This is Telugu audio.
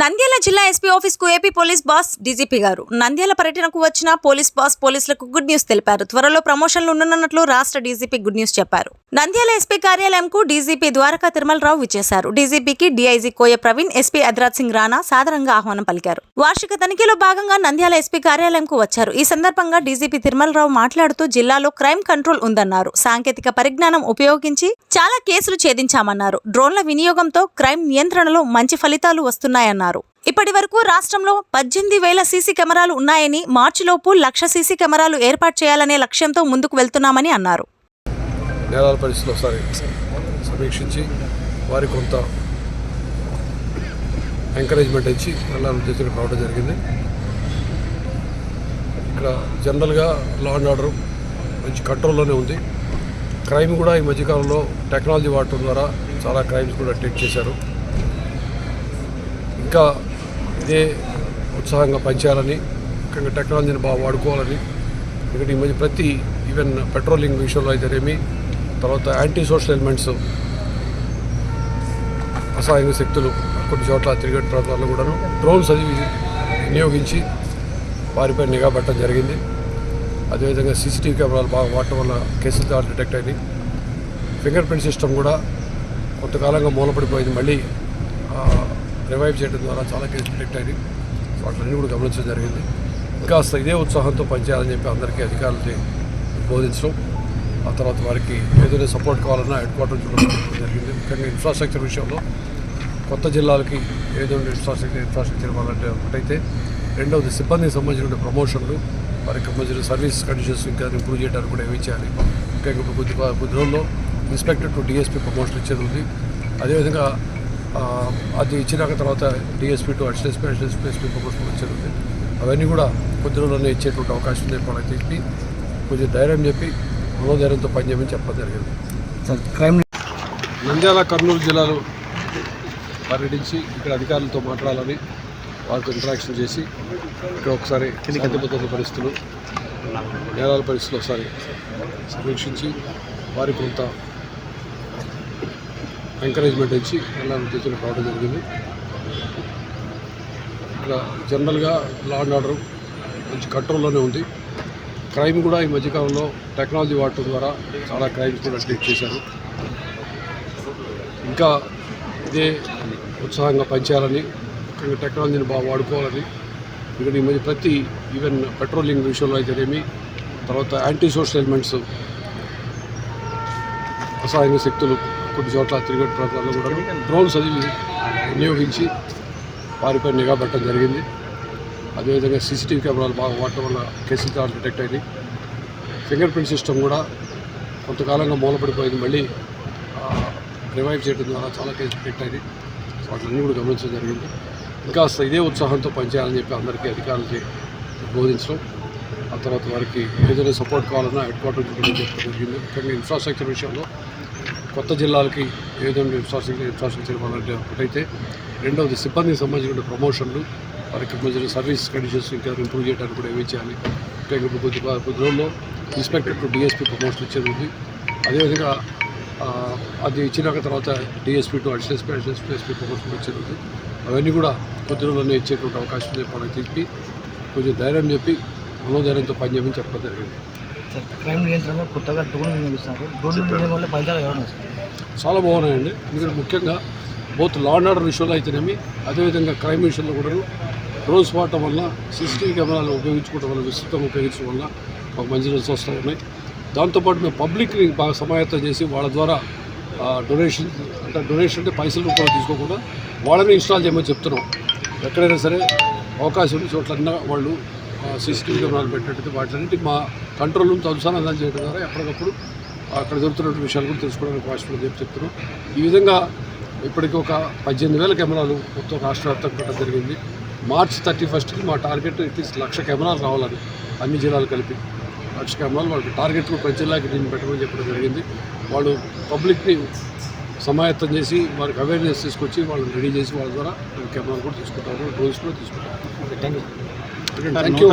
నంద్యాల జిల్లా ఎస్పీ ఆఫీస్కు ఏపీ పోలీస్ బాస్ డీజీపీ గారు. నంద్యాల పర్యటనకు వచ్చిన పోలీస్ బాస్ పోలీసులకు గుడ్ న్యూస్ తెలిపారు. త్వరలో ప్రమోషన్లు ఉండనున్నట్లు రాష్ట్ర డీజీపీ గుడ్ న్యూస్ చెప్పారు. నంద్యాల ఎస్పీ కార్యాలయంకు డీజీపీ ద్వారకా తిరుమలరావు విచ్చేశారు. డీజీపీకి డీఐజీ కోయ ప్రవీణ్ ఎస్పీ అద్రాజ్ సింగ్ రాణా సాధారణంగా ఆహ్వానం పలికారు. వార్షిక తనిఖీలో భాగంగా నంద్యాల ఎస్పీ కార్యాలయంకు వచ్చారు. ఈ సందర్భంగా డీజీపీ తిరుమలరావు మాట్లాడుతూ జిల్లాలో క్రైమ్ కంట్రోల్ ఉందన్నారు. సాంకేతిక పరిజ్ఞానం ఉపయోగించి చాలా కేసులు ఛేదించామన్నారు. డ్రోన్ల వినియోగంతో క్రైమ్ నియంత్రణలో మంచి ఫలితాలు వస్తున్నాయన్నారు. ఇప్పటి వరకు రాష్ట్రంలో పద్దెనిమిది వేల సీసీ కెమెరాలు ఉన్నాయని మార్చిలోపు లక్ష సీసీ కెమెరాలు ఏర్పాటు చేయాలనే లక్ష్యంతో ముందుకు వెళ్తున్నామని అన్నారు. నేరాల పరిస్థితులు ఒకసారి సమీక్షించి వారికి కొంత ఎంకరేజ్మెంట్ ఇచ్చి వెళ్ళాలని ఉద్దేశంగా రావడం జరిగింది. ఇక్కడ జనరల్గా లా అండ్ ఆర్డర్ మంచి కంట్రోల్లోనే ఉంది. క్రైమ్ కూడా ఈ మధ్యకాలంలో టెక్నాలజీ వాడటం ద్వారా చాలా క్రైమ్స్ కూడా అటెక్ట్ చేశారు. ఇంకా ఇదే ఉత్సాహంగా పనిచేయాలని ముఖ్యంగా టెక్నాలజీని బాగా వాడుకోవాలని ఇక్కడ ఈ మధ్య ప్రతి ఈవెన్ పెట్రోలింగ్ విషయంలో అయితేనేమి తర్వాత యాంటీ సోషల్ ఎలిమెంట్స్ అసహాయక శక్తులు కొన్ని చోట్ల తిరిగేట్ ప్రాంతాల్లో కూడాను డ్రోన్స్ అది వినియోగించి వారిపై నిఘా పెట్టడం జరిగింది. అదేవిధంగా సీసీటీవీ కెమెరాలు బాగా వాడటం వల్ల కేసులు చాలా డిటెక్ట్ అయింది ఫింగర్ ప్రింట్ సిస్టమ్ కూడా కొంతకాలంగా మూలపడిపోయింది. మళ్ళీ రివైవ్ చేయడం ద్వారా చాలా కేసులు డిటెక్ట్ అయింది వాటిని కూడా గమనించడం జరిగింది. ఇంకా ఇదే ఉత్సాహంతో పనిచేయాలని చెప్పి అందరికీ అధికారులకి బోధించడం. ఆ తర్వాత వారికి ఏదైనా సపోర్ట్ కావాలన్నా హెడ్ క్వార్టర్ చూడడం జరిగింది. ముఖ్యంగా ఇన్ఫ్రాస్ట్రక్చర్ విషయంలో కొత్త జిల్లాలకి ఏదైనా ఇన్ఫ్రాస్ట్రక్చర్ ఇన్ఫ్రాస్ట్రక్చర్ ఇవ్వాలంటే ఒకటైతే రెండవది సిబ్బందికి సంబంధించిన ప్రమోషన్లు వారికి సంబంధించిన సర్వీస్ కండిషన్స్ ఇంకా ఇంప్రూవ్ చేయడానికి కూడా ఏమి చేయాలి. ఇంకా ఇప్పుడు కొద్ది కొద్ది రోజుల్లో ఇన్స్పెక్టర్ టు డిఎస్పీ ప్రమోషన్ ఇచ్చేది ఉంది. అదేవిధంగా అది ఇచ్చినాక తర్వాత DSP to additional SP additional SP SP promotion ఇచ్చేది ఉంది. అవన్నీ కూడా కొద్ది రోజుల్లోనే ఇచ్చేటువంటి అవకాశం ఉంది. చెప్పి కొంచెం ధైర్యం చెప్పి మనోధైర్యంతో పనిచేయమని చెప్పడం జరిగింది. క్రైమ్ నంద్యాల కర్నూలు జిల్లాలో పర్యటించి ఇక్కడ అధికారులతో మాట్లాడాలని వారితో ఇంటరాక్షన్ చేసి ఇక్కడ ఒకసారి శాంతి భద్రత పరిస్థితులు నేరాల పరిస్థితులు ఒకసారి సమీక్షించి వారికి కొంత ఎంకరేజ్మెంట్ ఇచ్చి వెళ్ళాలని ఉద్దేశంగా రావడం జరిగింది. ఇక్కడ జనరల్గా లా అండ్ ఆర్డర్ మంచి కంట్రోల్లోనే ఉంది. క్రైమ్ కూడా ఈ మధ్యకాలంలో టెక్నాలజీ వాడటం ద్వారా చాలా క్రైమ్స్ కూడా డిటెక్ట్ చేశారు. ఇంకా ఇదే ఉత్సాహంగా పనిచేయాలని ముఖ్యంగా టెక్నాలజీని బాగా వాడుకోవాలని ఇక్కడ ఈ మధ్య ప్రతి ఈవెన్ పెట్రోలింగ్ విషయంలో అయితేనేమి తర్వాత యాంటీ సోషల్ ఎలిమెంట్స్ అసహాయంగా శక్తులు కొన్ని చోట్ల తిరిగే ప్రాంతాల్లో కూడా డ్రోన్స్ అది వినియోగించి వారిపై నిఘా పెట్టడం జరిగింది. అదేవిధంగా సీసీటీవీ కెమెరాలు బాగా వాడటం వల్ల కేసులు చాలా డిటెక్ట్ అయింది. ఫింగర్ ప్రింట్ సిస్టమ్ కూడా కొంతకాలంగా మూలపడిపోయింది. మళ్ళీ రివైవ్ చేయడం ద్వారా చాలా కేసులు డిటెక్ట్ అయింది వాటిని కూడా గమనించడం జరిగింది. ఇంకా ఇదే ఉత్సాహంతో పనిచేయాలని చెప్పి అందరికీ అధికారులకి బోధించడం ఆ తర్వాత వారికి ఏదైనా సపోర్ట్ కావాలన్నా హెడ్ క్వార్టర్ జరిగింది. ముఖ్యంగా ఇన్ఫ్రాస్ట్రక్చర్ విషయంలో కొత్త జిల్లాలకి ఏదైనా ఇన్ఫ్రాస్ట్రక్చర్ ఇన్ఫ్రాస్ట్రక్చర్ ఇవ్వాలంటే ఒకటైతే రెండవది సిబ్బందికి సంబంధించిన ప్రమోషన్లు వారికి సంబంధించిన సర్వీస్ కండిషన్స్ ఇంకా ఇంప్రూవ్ చేయడానికి కూడా ఏమి చేయాలి? ఇంకా ఇప్పుడు కొద్ది కొద్ది రోజుల్లో ఇన్స్పెక్టర్ టు డిఎస్పీ ప్రమోషన్ ఇచ్చేది ఉంది. అదేవిధంగా అది ఇచ్చినాక తర్వాత DSP to additional SP additional SP SP promotion వచ్చేది ఉంది. అవన్నీ కూడా కొద్ది రోజుల్లోనే ఇచ్చేటువంటి అవకాశం వాళ్ళకి చెప్పి కొంచెం ధైర్యం చెప్పి మనోధైర్యంతో పనిచేయమని చెప్పడం జరిగింది. క్రైమ్ కొత్తగా డ్రోన్ వినియోగిస్తున్నారు. డ్రోన్ వినియోగం వల్ల ఫలితాలు ఎవరు చాలా బాగున్నాయండి. ఎందుకంటే ముఖ్యంగా బోత్ లా అండ్ ఆర్డర్ విషయంలో అయితేనేమి అదేవిధంగా క్రైమ్ విషయంలో కూడా డ్రోన్స్ వాడటం వల్ల సీసీటీవీ కెమెరాలు ఉపయోగించుకోవడం వల్ల విస్తృతంగా ఉపయోగించడం వల్ల మాకు మంచి రిజల్ట్స్ వస్తూ ఉన్నాయి. దాంతోపాటు మేము పబ్లిక్ని బాగా సమాయత్తం చేసి వాళ్ళ ద్వారా డొనేషన్ అంటే డొనేషన్ అంటే పైసలు రూపంలో తీసుకోకుండా వాళ్ళని ఇన్స్టాల్ చేయమని చెప్తున్నాం. ఎక్కడైనా సరే అవకాశం ఉన్న చోట్లన్నా వాళ్ళు సీసీటీవీ కెమెరాలు పెట్టినట్టు వాటిలన్నింటి మా కంట్రోల్ రూమ్తో అనుసంధానం చేయడం ద్వారా ఎప్పటికప్పుడు అక్కడ జరుగుతున్న విషయాలు కూడా తెలుసుకోవడానికి అవకాశం చెప్పి చెప్తున్నాం. ఈ విధంగా ఇప్పటికి ఒక పద్దెనిమిది వేల కెమెరాలు మొత్తం రాష్ట్ర వ్యాప్తంగా జరిగింది. మార్చ్ థర్టీ ఫస్ట్కి మా టార్గెట్ అట్లీస్ట్ లక్ష కెమెరాలు రావాలని అన్ని జిల్లాలు కలిపి. లక్ష కెమెరాలు వాళ్ళకి టార్గెట్ కూడా ప్రతి జిల్లాకి దీన్ని పెట్టమని చెప్పడం జరిగింది. వాళ్ళు పబ్లిక్ని సమాయత్తం చేసి వారికి అవేర్నెస్ తీసుకొచ్చి వాళ్ళని రెడీ చేసి వాళ్ళ ద్వారా కెమెరాలు కూడా తీసుకుంటారు డ్రోన్స్ కూడా తీసుకుంటారు థ్యాంక్ యూ